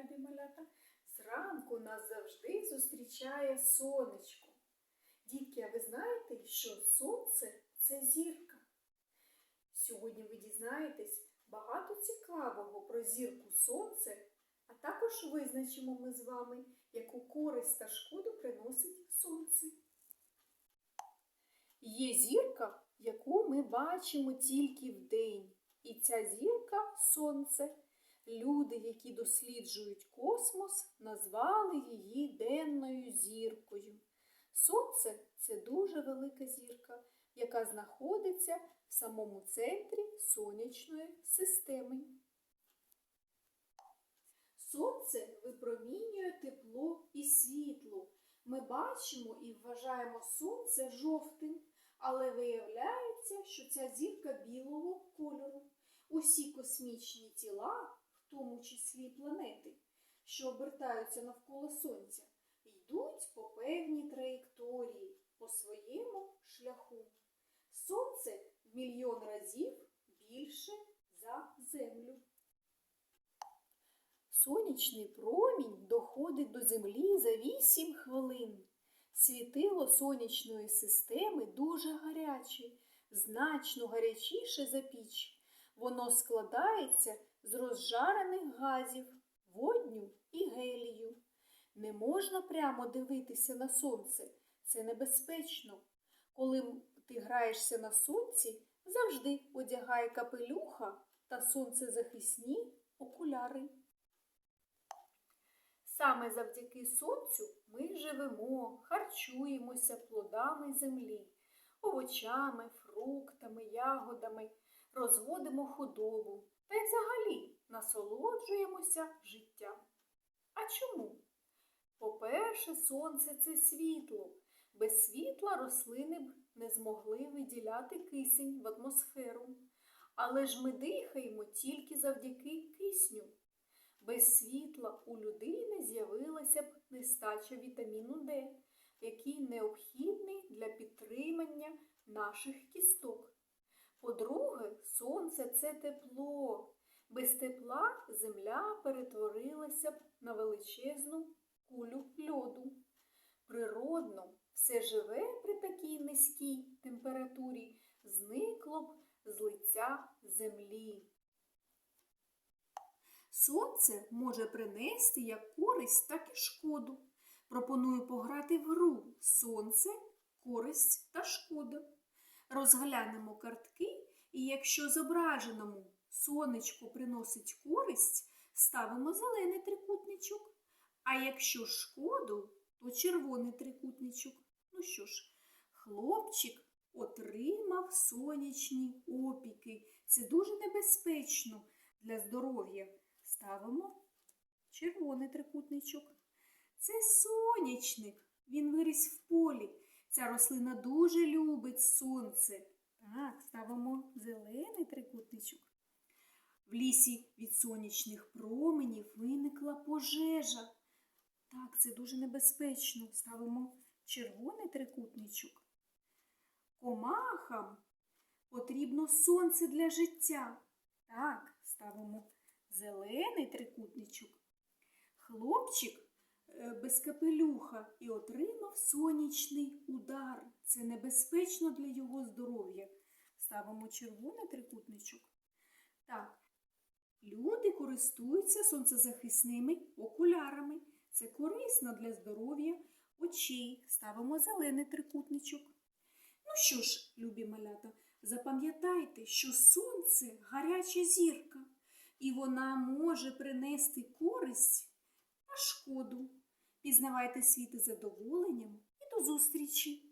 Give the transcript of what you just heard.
любі малята. Зранку нас завжди зустрічає сонечко. Дітки, а ви знаєте, що сонце це зірка? Сьогодні ви дізнаєтесь багато цікавого про зірку сонце, а також визначимо ми з вами, яку користь та шкоду приносить сонце. Є зірка, яку ми бачимо тільки вдень. І ця зірка сонце. Люди, які досліджують космос, назвали її денною зіркою. Сонце це дуже велика зірка, яка знаходиться в самому центрі сонячної системи. Сонце випромінює тепло і світло. Ми бачимо і вважаємо сонце жовтим, але виявляється, що ця зірка білого кольору. Усі космічні тіла, в тому числі планети, що обертаються навколо Сонця, йдуть по певній траєкторії, по своєму шляху. Сонце мільйон разів більше за Землю. Сонячний промінь доходить до Землі за 8 хвилин. Світило сонячної системи дуже гаряче, значно гарячіше за піч. Воно складається з розжарених газів, водню і гелію. Не можна прямо дивитися на сонце, це небезпечно. Коли ти граєшся на сонці, завжди одягай капелюха та сонцезахисні окуляри. Саме завдяки сонцю ми живемо, харчуємося плодами землі, овочами, фруктами, ягодами, розводимо худобу та й взагалі насолоджуємося життям. А чому? По-перше, сонце це світло. Без світла рослини б не змогли виділяти кисень в атмосферу. Але ж ми дихаємо тільки завдяки кисню. Без світла у людини з'явилася б нестача вітаміну Д, який необхідний для підтримання наших кісток. По-друге, сонце це тепло. Без тепла земля перетворилася б на величезну кулю льоду. Природно, все живе при такій низькій температурі зникло б з лиця землі. Сонце може принести як користь, так і шкоду. Пропоную пограти в гру Сонце, користь та шкода. Розглянемо картки, і якщо зображеному сонечко приносить користь, ставимо зелений трикутничок. А якщо шкоду, то червоний трикутничок. Ну що ж, хлопчик отримав сонячні опіки. Це дуже небезпечно для здоров'я. Ставимо червоний трикутничок. Це сонячник. Він виріс в полі. Ця рослина дуже любить сонце. Так, ставимо зелений трикутничок. В лісі від сонячних променів виникла пожежа. Так, це дуже небезпечно. Ставимо червоний трикутничок. Комахам потрібно сонце для життя. Так, ставимо зелений трикутничок. Хлопчик без капелюха і отримав сонячний удар. Це небезпечно для його здоров'я. Ставимо червоний трикутничок. Так, люди користуються сонцезахисними окулярами. Це корисно для здоров'я очей. Ставимо зелений трикутничок. Ну що ж, любі малята, запам'ятайте, що сонце гаряча зірка, і вона може принести користь та шкоду. Пізнавайте світ із задоволенням і до зустрічі!